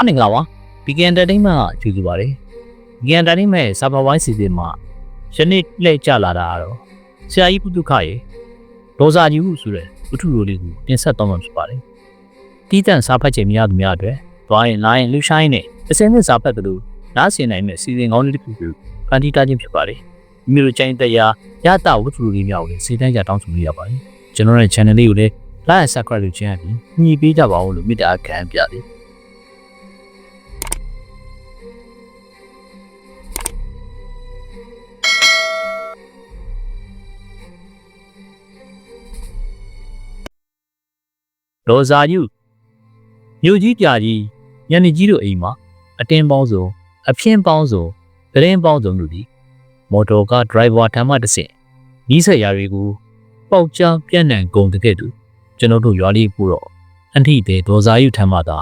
အနေငါပါ Beacon Entertainment ကကြိုဆိုပါတယ် Beacon Entertainment ရဲ့ Server Wine Season မှာယနေ့လှည့်ကြလာတာကတော့ဆရာကြီးပုတုခရဲ့ဒေါ်စာကြီးဟုဆိုတဲ့ဝတ္ထုလိုလေးကိုတင်ဆက်တော့မှာဖြစ်ပါတယ်တီးတန့်စားဖတ်ခြင်းများသူများအတွက်သွားရင်လာရင်လှူရှိုင်းနဲ့အစင်းနဲ့စားဖတ်တယ်လို့နားဆင်နိုင်မဲ့စီစဉ်ကောင်းလေးတစ်ခုကိုဖန်တီးထားခြင်းဖြစ်ပါတယ်မိမိတို့ချိုင်းတရားရတာဝတ္ထုလိုလေးများကိုလည်းစေတန်းကြတောင်းဆိုလို့ရပါတယ် ကျွန်တော်ရဲ့ channel လေးကိုလည်း like and subscribe လုပ်ခြင်းအပြင်ညီပေးကြပါဦးလို့မေတ္တာခံပြတယ်ဒေါ်စာယူမြို့ကြီးပြကြီးညနေကြီးတို့အိမ်မှာအတင်းပေါင်းစုံအဖျင်းပေါင်းစုံဂရင်းပေါင်းစုံတို့ဒီမော်တော်ကားဒရိုင်ဘာထမ်းမှတစ်ဆင့်နီးစက်ရာတွေကို ပေါက်ကြားပြန့်နှံ့ကုန်တဲ့ကဲ့သို့ကျွန်တော်တို့ရွာလေးပို့တော့အန်တီတဲ့ဒေါ်စာယူထမ်းမှသာ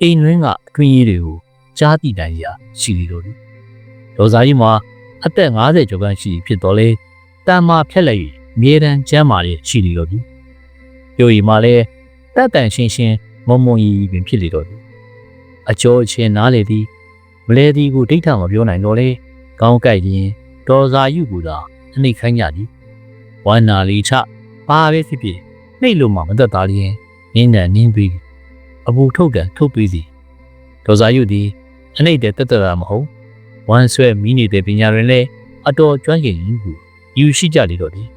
အိမ်ရင်းကအတွင်းကြီးတွေကိုကြားတိတိုင်ရာရှိနေလို့ဒီဒေါ်စာယူမှာအသက်50ကျော်ခန့်ရှိဖြစ်တော်လဲတန်မာဖြက်လက်ရည်အမြဲတမ်းကျမ်းမာတဲ့ရှိနေလို့ဒီပြောရီမှာလဲတက်တန်ရှင်းရှင်းမုံမုံရီပင်ဖြစ်လေတော့သည်အကျော်အချင်းနားလေသည်မလဲသည်ကိုဒိဋ္ဌမပြောနိုင်တော့လေကောင်းကြိုက်ရင်တော်စာယူကူသာအနှိတ်ခိုင်းကြသည် ဝန္နာလီချပါပဲဖြစ်ဖြစ်နှိတ်လို့မှမသက်သားလျင်နင်းတယ်နင်းပြီးအပူထုတ်တယ်ထုတ်ပြီးသည်တော်စာယူသည်အနှိတ်တဲ့တက်တရာမဟုတ်ဝမ်းဆွဲမိနေတဲ့ပညာတွင်လည်းအတော်ကျွမ်းကျင်ယူကူယူရှိကြလေတော့သည်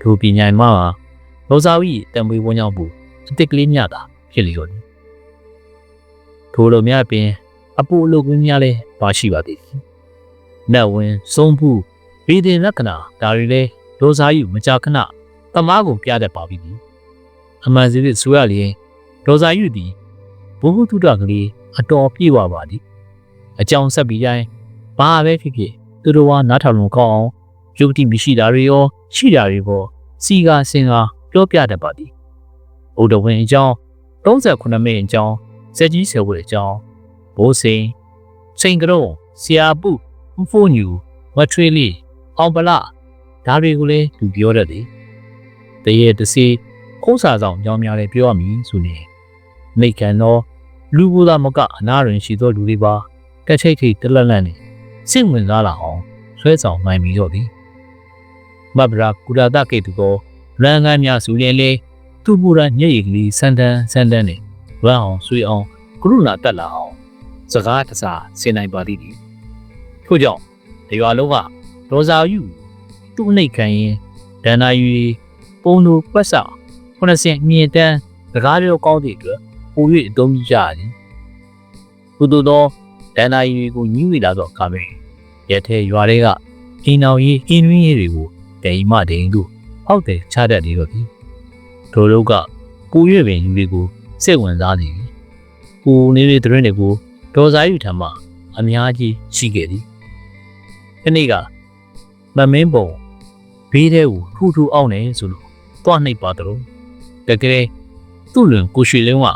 ထိုပညာမှာတော်စာဝီတံမွေးဝန်းကြောင်းပူအစ်စ်ကလေးမြတာဖြစ်လေတော့တယ်ထိုလိုများပင် အပူအလုပ်ကွင်းများလဲပါရှိပါသေးတယ်နတ်ဝင်စုံဘူးဗီဒင်လက္ခဏာဒါတွေလဲ ဒေါစာယူမကြာခဏတမားကိုပြတတ်ပါပြီအမှန်စီစစ်ဆိုရလျင်ဒေါစာယူသည်ဘုဟုတုတကလေးအတော်ပြေဝပါသည်အကြောင်းဆက်ပြီးတိုင်းဘာပဲဖြစ်ဖြစ်သူတို့ကနားထောင်လို့ကောင်းအောင်ယုတ်တိမရှိတာတွေရောရှိတာတွေပေါ်စီကာစင်ကာပြောပြတတ်ပါသည်။ဥဒဝင်အကြောင်း38မိနစ်အကြောင်းစက်ကြီးဆယ်ဝဲအကြောင်းဘိုးစိန်စိန်ကရုံဆီယာပုဖိုးညူမထွေးလေးအောင်ပလ ဒါတွေကိုလည်းသူပြောတတ်တယ်။တရေတစီခုံးစာဆောင်အကြောင်းများလည်းပြောရမည်ဆိုရင်မိကန်တော့လူဘူးသားမကအနာရင်ရှိသောလူတွေပါကက်ချိတ်ထိတ်တလက်လက်နဲ့စိတ်ဝင်စားလာအောင်ဆွဲဆောင်နိုင်ပြီးတော့သည်မဘရာကုရတာကေတူကိုရန်ငန်းများစုရင်လေသူ့ပူရညက်ရည်ကလေးစန်တန်းစန်တန်းနဲ့ဝမ်းအောင်ဆွေးအောင်ကရုဏာတက်လာအောင်စကားတစားဆင်နိုင်ပါသည်ဒီထို့ကြောင့်ဒီရွာလုံးကဒေါ်စာယူ သူ့နှိတ်ခံရင်ဒန္နာယူပုံတို့ပတ်စာ90မြင့်တန်းစကားပြောကောင်းသည့်အတွက်ပို၍အသုံးပြုကြသည်သူတို့သောဒန္နာယူကိုညှိဝေလာသောအခါမှာရက်ထဲရွာတွေကအင်းအောင်ကြီးအင်းရင်းကြီးတွေကိုဒိန်မဒိန်တို့ဟောက်တယ်ချတတ်နေတော့ပြီထိုတို့ကကိုရွေပင်လူတွေကိုစိတ်ဝင်စားနေပြီ။ကိုနေနေတရင်တွေကိုဒေါ်စားယူထံမှအများကြီးရှိခဲ့သည်။ဒီနေ့ကမမင်းပုံ ဘေးထဲကိုထူထူအောင်နေဆိုလို့တွားနှိပ်ပါတော့တကယ်သူ့လွန်ကိုရွှေလင်းက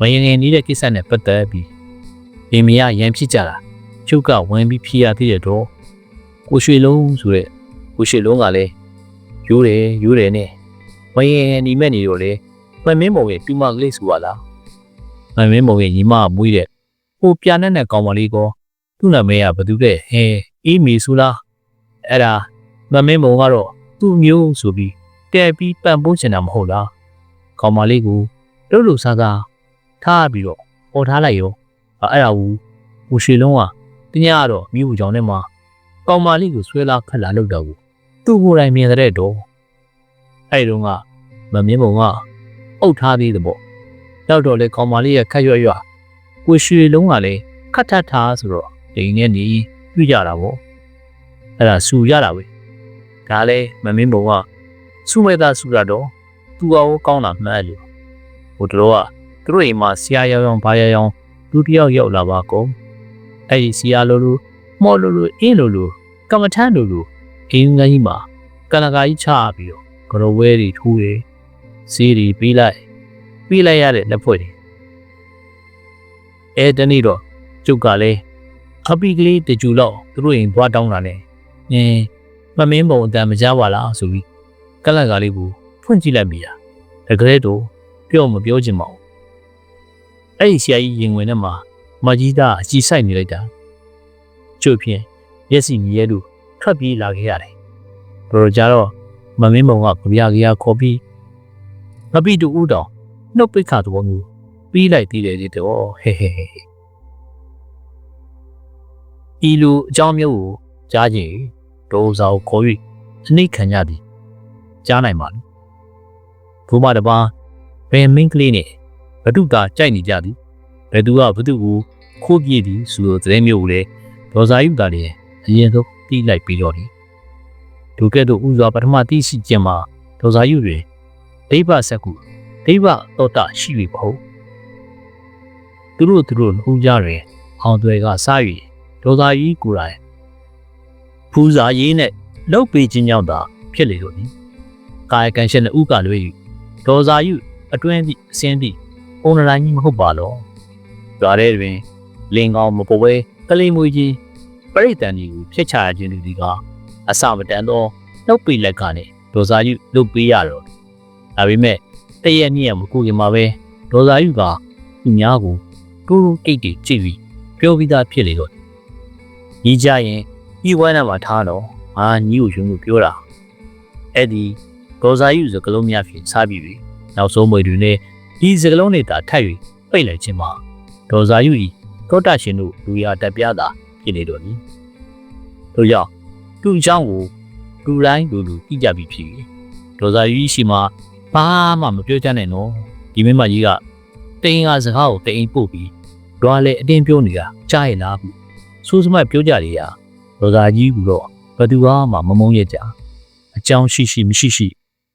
မယငယ်နေတဲ့ကိစ္စနဲ့ပတ်သက်ပြီးဗင်မရရန်ဖြစ်ကြတာချုပ်ကဝင်ပြီးဖြီးရသေးတဲ့တော့ကိုရွှေလုံးဆိုတဲ့ကိုရွှေလုံးကလည်းယူတယ်ယူတယ်နဲ့မရင်ညီမဲ့နေတော့လေမမင်းမုံရဲ့ပြူမကလေးဆိုပါလားမမင်းမုံရဲ့ညီမကမွေးတဲ့ဟိုပြာနဲ့နဲ့ကောင်မလေးကောသူ့နာမည်ကဘသူလဲဟဲအေးမီဆိုလားအဲ့ဒါ မမင်းမုံကတော့သူ့မျိုးဆိုပြီးတဲပြီးပန့်ပိုးချင်တာမဟုတ်လားကောင်မလေးကိုလှုပ်လှုပ်ဆားဆားထားပြီးတော့ပေါ်ထားလိုက်ရောအဲ့ဒါဘူးဟိုရှေလုံးကတညကတော့မိဘူးကြောင့်နဲ့မှကောင်မလေးကိုဆွဲလာခက်လာလောက်တော့ဘူးသူ့ကိုယ်တိုင်မြင်တဲ့တော့အဲ့ဒီတော့ကမမြင်ပုံကအုတ်ထားသေးတယ်ပေါ့ရောက်တော့လေကောင်မလေးရဲ့ခက်ရွရွကိုရွှေလုံးကလည်းခတ်ထတ်ထားဆိုတော့ဒီနေ့နေတွေ့ကြတာပေါ့အဲ့ဒါစူရတာပဲ ဒါလည်းမမင်းပုံကစူမဲ့သားစူရတော့သူအောင်ကောင်းတာမှတ်လို့ဟိုတော့ကသူတို့အိမ်မှာဆရာရောင်ရောင်ဘာရောင်ရောင်လူတစ်ယောက်ရောက်လာပါကုန်အဲ့ဒီဆရာလိုလိုမော်လိုလိုအင်းလိုလိုကမ္မထန်းလိုလိုအိမ်ငန်းကြီးမှာကနကာကြီးချပြီးတော့ကရဝဲတွေထိုးတယ်စီးတွေပြီးလိုက်ပြီးလိုက်ရတဲ့လက်ဖွဲ့တွေအဲတနေ့တော့ကျုပ်ကလည်းအပီကလေးတကြူလောက်သူတို့ရင်ဘွားတောင်းတာနဲ့အင်း မမင်းပုံအတန်မကြပါလားဆိုပြီးကလန့်ကားလေးကိုဖွင့်ကြည့်လိုက်မိတာတကယ်တော့ပြောမပြောချင်ပါဘူးအဲ့ဒီဆရာကြီးရင်ဝင်ထဲမှာမကြီးသားအကြည့်ဆိုင်နေလိုက်တာကျုပ်ဖြင့်မျက်စိမြည်ရဲလို့ထွက်ပြေးလာခဲ့ရတယ်တော်ကြတော့မမင်းမုံကကြပြကြရခေါ်ပြီးမပြီးတူဦးတော်နှုတ်ပိတ်ခါသဘောမျိုးပြီးလိုက်သေးတယ်ဒီတော့ဟဲဟဲဟဲဤလိုအကြောင်းမျိုးကိုကြားခြင်း ဒေါ်စာကိုခေါ်၍အနှိတ်ခံကြသည်ကြားနိုင်ပါလိဘုမတပါဘယ်မင်းကလေးနဲ့ဘတုတာကြိုက်နေကြသည်ဘယ်သူကဘသူကိုခိုးပြေးသည်ဆိုတဲ့သတင်းမျိုးကိုလည်းဒေါ်စာယူတာလည်းအရင်ဆုံးတီးလိုက်ပြီးတော့သည်ဒုကဲ့သို့ဥစွာပထမသိရှိခြင်းမှာဒေါ်စာယူတွင်ဒိဗ္ဗစက္ကုဒိဗ္ဗသောတာရှိပြီမဟုတ်သူတို့သူတို့နှူးကြတွင်အောင်တွေကစား၍ဒေါ်စာယူကိုယ်တိုင် ဖူးစာရေးနဲ့လှုပ်ပေးခြင်းကြောင့်သာဖြစ်လေတော့သည်ကာယကံရှင်နဲ့ဥကလွေ၍ဒေါ်စာယူအတွင်းသည့်အစင်းသည့်ပုံနတိုင်းကြီးမဟုတ်ပါလောကြွားတဲ့တွင်လင်ကောင်မပေါ်ဝဲကလေးမွေးကြီးပရိသန်ကြီးကိုဖျက်ချရခြင်းဒီကအစမတန်သောနှုတ်ပိလက်ကနေဒေါ်စာယူလုတ်ပေးရတော့ဒါပေမဲ့တည့်ရနေ့ရမကူခင်မှာပဲဒေါ်စာယူကသူများကိုတူတူတိတ်တိတ်ကြည့်ပြီးပြောပြီးသားဖြစ်လေတော့ညီကြရင် ဤဝမ်းနာမှာထားတော့အာညီကိုယုံလို့ပြောတာအဲ့ဒီဒေါ်စာယူစကလုံးများဖြင့်စားပြီးပြီနောက်ဆုံးမွေတွေနဲ့ဒီစကလုံးတွေတာထပ်၍ပိတ်လိုက်ခြင်းမှာဒေါ်စာယူဤတောတရှင်တို့လူရတက်ပြတာဖြစ်နေတော့ပြီတို့ကြောင့်သူ့အကြောင်းကိုလူတိုင်းလူလူသိကြပြီဖြစ်ပြီဒေါ်စာယူရှိမှာဘာမှမပြောချင်နဲ့နော်ဒီမင်းမကြီးကတိန်ကစကားကိုတိန်ပို့ပြီးတော့လည်းအတင်းပြောနေတာကြားရလားဘူးဆိုးစမတ်ပြောကြတယ်ရာ ဒေါ်စာကြီးကတော့ဘယ်သူမှမမုန်းရကြအကြောင်းရှိရှိမရှိရှိ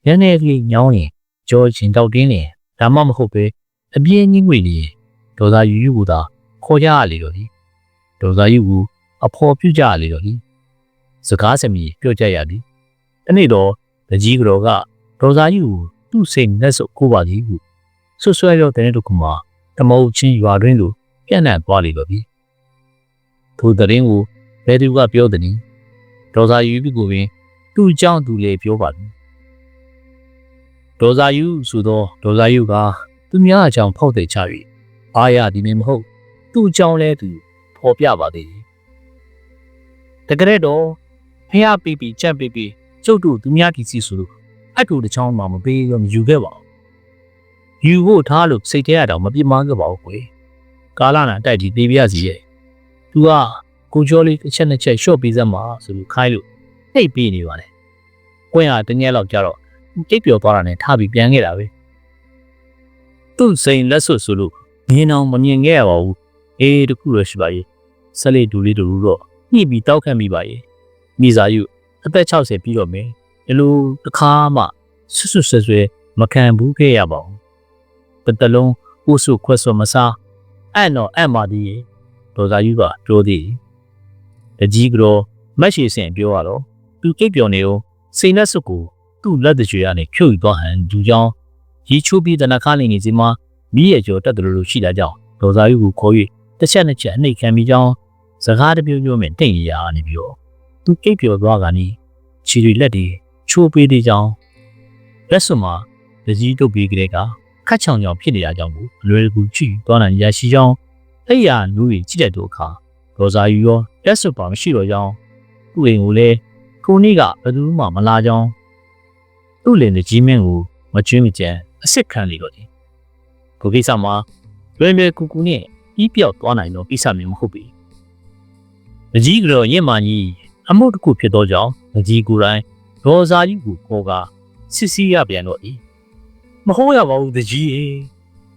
နည်းနည်းလေးညောင်းရင်ကြောချင်းတောက်တင်းနေဒါမှမဟုတ်ပဲအပြင်းကြီးငွေနေဒေါ်စာယူယူကသာခေါ်ကြရလေတော့ဒီဒေါ်စာယူကိုအဖော်ပြုကြရလေတော့ဒီစကားစမီပြောကြရပြီတနေ့တော့တကြီးကတော်ကဒေါ်စာယူကိုသူ့စိတ်နဲ့ဆိုကိုပါကြီးကိုဆွဆွဲတော့တဲ့တခုမှာတမုတ်ချင်းရွာတွင်းလိုပြန့်နှံ့သွားလေတော့ပြီထိုတရင်ကိုဘ ယ်သူကပြောသည်နည်းဒေါ်စာယူပြီကိုပင်သူ့အကြောင်းသူလေပြောပါဘူးဒေါ်စာယူဆိုတော့ဒေါ်စာယူကသူများအကြောင်းဖောက်တဲ့ချ၍အားရသည်မဟုတ် သူ့အကြောင်းလဲသူဖော်ပြပါသေးတယ်တကယ်တော့ဖះပီပီကြက်ပီပီကျုပ်တို့သူများပြည်စီဆိုလို့အတူတစ်ချောင်းမှမပေးရောမယူခဲ့ပါဘူးယူဖို့ထားလို့စိတ်ထဲရတော့မပြစ်မှားခဲ့ပါဘူးကွယ်ကာလနာတိုက်ကြီးတေးပြစီရဲ့သူက ကိုကျော်လေးတစ်ချက်နှစ်ချက်ရှော့ပေးစမ်းပါဆိုလို့ခိုင်းလို့နှိပ်ပေးနေပါလေ။ကွင်းဟာတညက်လောက်ကြာတော့တိတ်ပျော်သွားတာနဲ့ထားပြီးပြန်ခဲ့တာပဲ။သူ့စိန်လက်ဆွတ်ဆိုလို့မြင်အောင်မမြင်ခဲ့ရပါဘူး။အေးတခုတော့ရှိပါရဲ့။ဆက်လေးဒူလေးဒူလူတော့ညှိပြီးတောက်ခတ်မိပါရဲ့။မိစာယူအသက်60ပြီးတော့မယ်။ဒီလိုတစ်ခါမှဆွတ်ဆွတ်ဆွဲဆွဲမခံဘူးခဲ့ရပါဘူး။တစ်တလုံးဥဆုခွက်ဆွမစားအဲ့တော့အဲ့မာဒီရဲ့ဒေါ်စာယူကပြောသေးတယ် တကြီးကတော့မက်ရှိစင်ပြောရတော့သူကိတ်ပြော်နေကိုစိန်လက်စွပ်ကိုသူ့လက်တကြွေကနေဖြုတ်ယူသွားဟန်ဒူကြောင်းရီချိုးပြီးတနခါနေနေစီမှာမိရဲ့ကျော်တက်တယ်လို့ရှိလာကြောင်းဒေါ်စာယူကိုခေါ်၍တစ်ချက်နှစ်ချက်အနှိတ်ခံပြီးကြောင်းစကားတပြိုးပြိုးနဲ့တိတ်ရနေပြီးတော့သူကိတ်ပြော်သွားကနီခြေတွေလက်တွေချိုးပေးသေးကြောင်းလက်စွပ်မှာတကြီးတုပ်ပြီးကလေးကခတ်ချောင်ချောင်ဖြစ်နေတာကြောင့်ကိုအလွယ်တကူကြည့်သွားနိုင်ရရှိကြောင်းအဲ့ရလူကြီးကြည့်တဲ့အခါ ဒေါ်စာယူရောလက်စွပ်ပါမရှိတော့ကြောင်းသူ့အိမ်ကိုလည်းကိုနေ့ကဘယ်သူမှမလာကြောင်းသူ့လင်တဲ့ကြီးမင်းကိုမကျွင်းမကြံအစ်စ်ခံလေတော့တယ်ကိုကိစ္စမှာလွယ်လွယ်ကူကူနဲ့ပြီးပြောက်သွားနိုင်တော့ကိစ္စမျိုးမဟုတ်ပြီ။အကြီးကတော့ရင့်မာကြီးအမှုတစ်ခုဖြစ်တော့ကြောင်းအကြီးကိုယ်တိုင်ဒေါ်စာကြီးကိုခေါ်ကစစ်စီးရပြန်တော့ဤမဟုတ်ရပါဘူးတကြီးရေ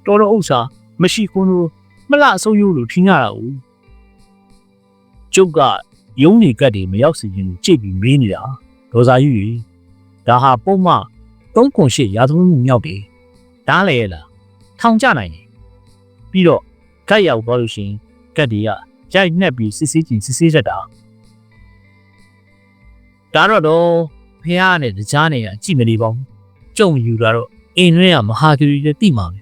တော်တော်ဥစ္စာမရှိခွန်းလို့မလအဆုံးရိုးလို့ထင်ရတာဦး ကျုပ်ကယုံနေကတ်တွေမရောက်စီခြင်းကိုကြိတ်ပြီးမေးနေတာဒေါ်စာယူကြီးဒါဟာပုံမှ3.8ရာသမှုမြောက်တယ်ဒါလည်းရလားထောင်ကြနိုင်တယ်ပြီးတော့ကတ်ရောက်သွားလို့ရှိရင်ကတ်တွေကရိုက်နှက်ပြီးစစ်စစ်ချင်းစစ်စစ်တတ်တာဒါတော့တော့ဖះနဲ့တကြားနေရကြည့်မနေပါဘူးကြုံယူတာတော့အိမ်တွင်းကမဟာဂရီလည်းတိမှာပဲ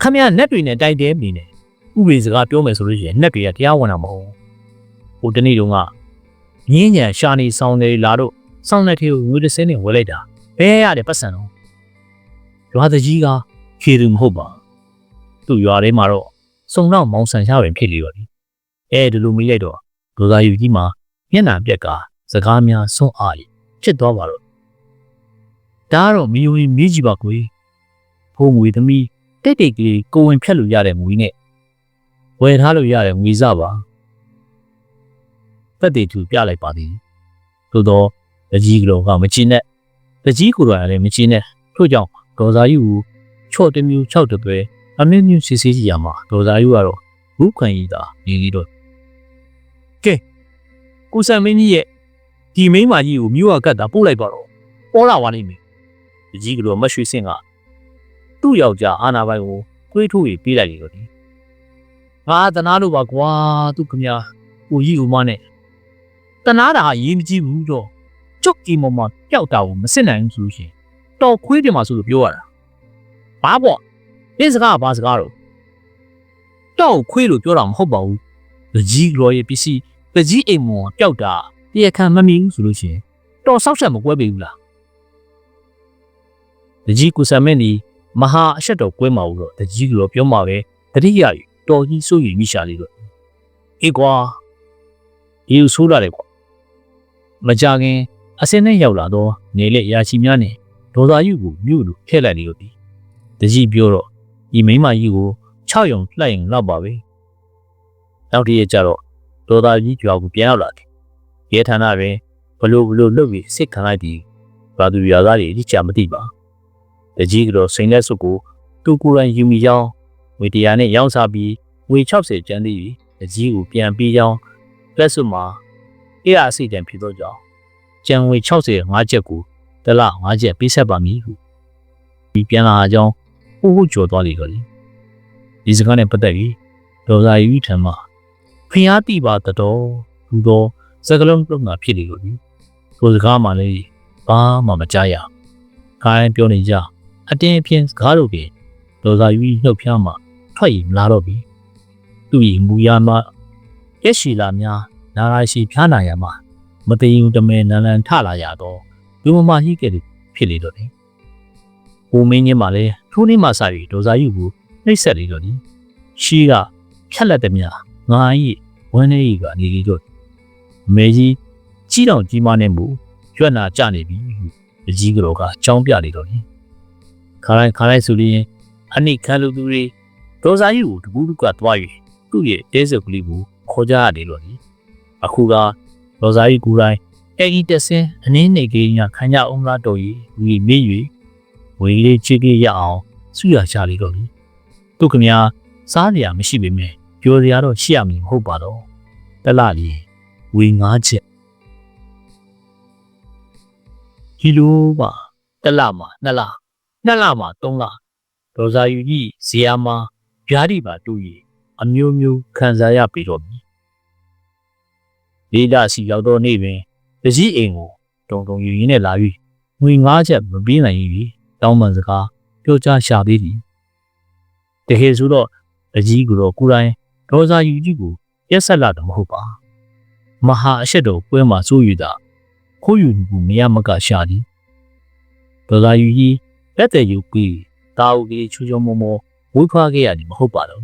ခမရနက်တွေနဲ့တိုက်တဲနေတယ်ဥပဒေစကားပြောမယ်ဆိုလို့ရှိရင်နက်တွေကတရားဝင်တာမဟုတ် ဟိုတနေ့တုန်းကမြင်းညံရှာနေဆောင်နေလာတော့စောင်းလက်သေးကိုငွေတစ်စင်းနဲ့ဝယ်လိုက်တာဘဲရတယ်ပတ်စံတော့ရွာတကြီးကဖြေသူမဟုတ်ပါသူ့ရွာထဲမှာတော့စုံတော့မောင်ဆန်ရပင်ဖြစ်လေပါပြီအဲဒီလိုမိလိုက်တော့ဒေါ်သာယူကြီးမှာမျက်နှာပြက်ကစကားများစွန့်အားရဖြစ်သွားပါတော့ဒါကတော့မီယိုရင်မြည်ကြည့်ပါကွေဖိုးငွေသမီးတိတ်တိတ်ကလေးကိုဝင်ဖြတ်လို့ရတဲ့ငွေနဲ့ဝယ်ထားလို့ရတဲ့ငွေစပါ သက်တည်သူပြလိုက်ပါသည်သို့တော့တကြီးကတော်ကမချင်နဲ့တကြီးကိုယ်တော်ကလည်းမချင်နဲ့ထို့ကြောင့်ဒေါ်စာယူကိုချော့တစ်မျိုး၆တပွဲအမင်းမျိုးစစ်စစ်ကြီးရမှာဒေါ်စာယူကတော့ဘူးခွန်ကြီးသာနေပြီးတော့ကိုဆန်မင်းကြီးရဲ့ဒီမိန်းမကြီးကိုမြို့ကကတ်တာပို့လိုက်ပါတော့ပေါ်လာသွားလိမ့်မယ်တကြီးကတော်မတ်ရွှေစင်ကသူ့ယောက်ျားအာနာပိုင်ကိုတွေးထိုးပြီးပြေးလိုက်လေတော့ဒီငါတနာလို့ပါကွာသူခမညာကိုကြီးဦးမနဲ့ တနာတာကရေးမကြည့်ဘူးတော့ကျုပ်ကြီးမမပျောက်တာကိုမစစ်နိုင်ဘူးဆိုလို့ရှိရင်တော်ခွေးတယ်မှာဆိုလို့ပြောရတာဘာပေါ့ဒီစကားကဘာစကားတော့တော့ခွေးလို့ပြောတာမဟုတ်ပါဘူးတကြီးရော်ရဲ့ပစ္စည်းတကြီးအိမ်မောင်ကပျောက်တာတရားခံမမြင်ဘူးဆိုလို့ရှိရင်တော်ဆောက်ချက်မကွဲပေဘူးလားတကြီးကုဆာမင်းဒီမဟာအဆက်တော်ကွဲမှာဘူးတော့တကြီးကတော်ပြောမှာပဲတတိယရီတော်ကြီးစိုးရိမ်မိရှာလေးတော့အေးကွာဒီလိုဆိုးလာတယ်ကွာ မကြခင်အစင်းနဲ့ရောက်လာတော့နေလက်ရာချီများနဲ့ဒေါ်သာယူကိုမြို့လိုဖျက်လိုက်လေတော့ဒီတကြီးပြောတော့ဒီမိန်းမကြီးကို6ယုံလှိုက်ရင်လောက်ပါပဲနောက်တည့်ရကျတော့ဒေါ်သာကြီးကြွားကိုပြန်ရောက်လာတယ်ရဲဌာနပင်ဘလို့ဘလို့လှုပ်ပြီးစစ်ခံလိုက်ပြီးဘာသူရွာသားတွေအတိအကျမသိပါတကြီးကတော့စိန်လက်စုပ်ကိုသူကိုယ်တိုင်ယူမိကြောင်းငွေတရားနဲ့ရောင်းစားပြီးငွေ60ကျန်းသေးပြီးတကြီးကိုပြန်ပြီးကြောင်းလက်စုပ်မှာ အေးအစိတ်တန်ဖြစ်တော့ကြောင်းကျန်ငွေ60 5ချက်ကိုတစ်လ5ချက်ပေးဆက်ပါမည်ဟုဒီပြန်လာကြောင်းဟိုးဟိုးကြော်သွားလေတော့လေဒီစကားနဲ့ပတ်သက်ပြီးဒေါ်စာယူထံမှာဖျားတိပါတတော်လူတော်စကလုံးလုံးတာဖြစ်လေလို့ဒီဆိုစကားမှလည်းဘာမှမကြားရခိုင်းပြောနေကြအတင်းအဖျင်းစကားတို့ကဒေါ်စာယူနှုတ်ဖျားမှထွက်ရမလာတော့ပြီသူ့ဤမူရမရက်ရှိလာများ နာရာရှိဖျားနာရမှာမသိရင်တမဲနန်းလန်းထလာရတော့လူမမကြီးကလေးဖြစ်လေတော့တယ်။ကိုမင်းကြီးမှလည်းထိုးနေမှစာပြီးဒေါ်စာယူကိုနှိပ်ဆက်လေတော့တယ်။ရှီးကဖြက်လက်တဲ့မြငါကြီးဝန်းနေကြီးကနေလေတော့အမေကြီးကြီးတောင်ကြီးမနဲ့မူရွက်နာကြနေပြီဟုအကြီးကတော်ကကြောင်းပြလေတော့တယ်ခါတိုင်းခါတိုင်းဆိုရင်အနိခံလူသူတွေဒေါ်စာကြီးကိုတကူးတကသွား၍သူ့ရဲ့တဲစက်ကလေးကိုခေါ်ကြရတယ်လို့ဒီ အခုကဒေါ်စာကြီးကိုယ်တိုင်အဲ့ဒီတဆင်းအနည်းနေကြီးညာခံကြအောင်လားတော်ကြီးဝီမေ့၍ဝေလေးချစ်ကြီးရအောင်ဆုရချလေးတော့ဒီသူခမညာစားစရာမရှိပေမဲ့ပြောစရာတော့ရှိရမည်မဟုတ်ပါတော့တလလီဝေငါးချက်ဒီလိုပါတလမှာနှစ်လနှစ်လမှသုံးလဒေါ်စာယူကြီးဇီယာမဗျာဒီပါတူရီအမျိုးမျိုးခံစားရပြီတော့ပြီ လေးလစီရောက်တော့နေ့ပင်တကြီးအိမ်ကိုတုံတုံယူရင်းနဲ့လာပြီးငွေငါးချက်မပေးနိုင်ဘူးတောင်းပန်စကားပြောချရှာသေးတယ်တကယ်ဆိုတော့တကြီးကတော့ကိုယ်တိုင်ဒေါ်စာယူကြီးကိုရက်ဆက်လာတော့မဟုတ်ပါမဟာအဆက်တော်ပွဲမှာစိုးရတာခိုးယူမှုမရမကရှာသည်ဒေါ်စာယူကြီးလက်တယ်ယူပြီးတာအုပ်ကြီးချူချူမောမောဝိဖွားခဲ့ရတယ်မဟုတ်ပါတော့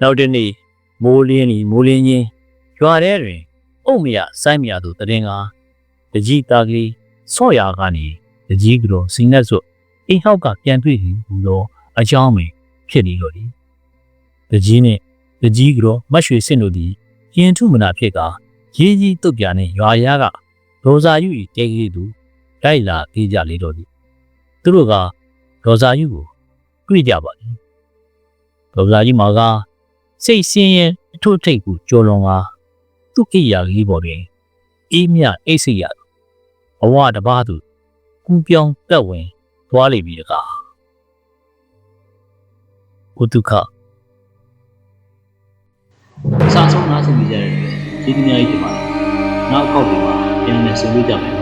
နောက်တနေ့ မိုးလင်းနီမိုးလင်းချင်းရွာထဲတွင်အုတ်မရစိုင်းမရသူတရင်ကတကြီးသားကလေးဆော့ရကနေတကြီးကတော့စိနေစွတ်အိမ်ဟောက်ကပြန်တွေ့ပြီးဘူးတော့အကြောင်းမင်းဖြစ်နေတော့တယ်တကြီးနဲ့တကြီးကတော့မတ်ရွှေစင်တို့သည်ရင်ထုမနာဖြစ်ကရေးကြီးတုတ်ပြနဲ့ရွာရကဒေါ်စာယူဤတဲကြီးသူတိုက်လာပြေးကြလေတော့သည်သူတို့ကဒေါ်စာယူကိုတွေ့ကြပါသည်ဒေါ်စာယူမှာက စိတ်ဆင်းရဲအထုထိတ်ကိုကြော်လွန်ကသူ့ကိရာကြီးပေါ်တွင်အေးမြအိတ်စိတ်ရဘဝတစ်ပါးသူကူးပြောင်းတက်ဝင်သွားလိမ့်မည်တကားဘုဒ္ဓခစာဆုံးနားဆင်ကြတဲ့ဒီကနေ့ဒီမှာနောက်အကောက်တွေမှာပြန်လည်ဆုံတွေ့ကြမယ်